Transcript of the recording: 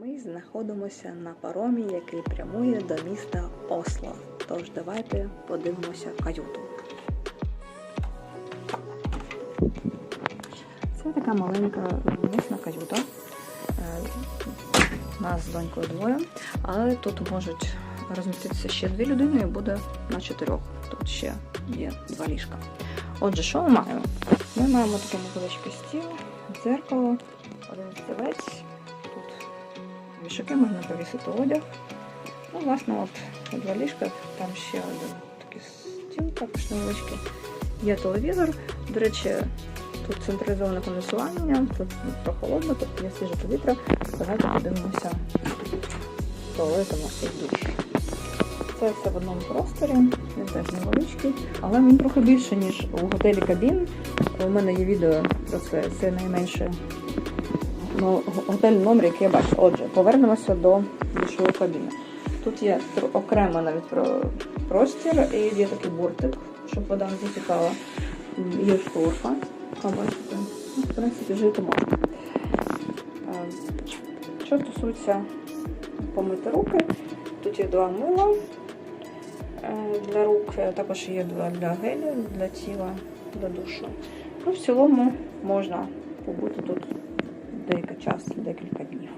Ми знаходимося на паромі, який прямує до міста Осло. Тож давайте подивимося каюту. Це така маленька місна каюта. Е, Нас з донькою двоє, але тут можуть розміститися ще дві людини і буде на чотирьох. Тут ще є два ліжка. Отже, що ми маємо? Ми маємо такий невеличкий стіл, дзеркало, один стілець. Тут вішаки можна повісити одяг. Ну, власне, от два ліжка, там ще один такий стіл, також невеличкий. Є телевізор. До речі, тут централізоване конденсування, тут прохолодно, тут є свіже повітря. Давайте подивимося туалет у нас є душ. Це все в одному просторі, він теж невеличкий, але він трохи більше, ніж у готелі Кабін. У мене є відео про це, це найменше готельний номер, який я бачу. Отже, повернемося до душової кабіни. Тут є окремо навіть про простір і є такий бортик, щоб вода не затікала. Є шторка, а бачите, ну, в принципі, жити можна. Що стосується помити руки, тут є два мила е, для рук, також є два для гелю, для тіла, для душу. Ну, в цілому можна побути тут час, декілька днів.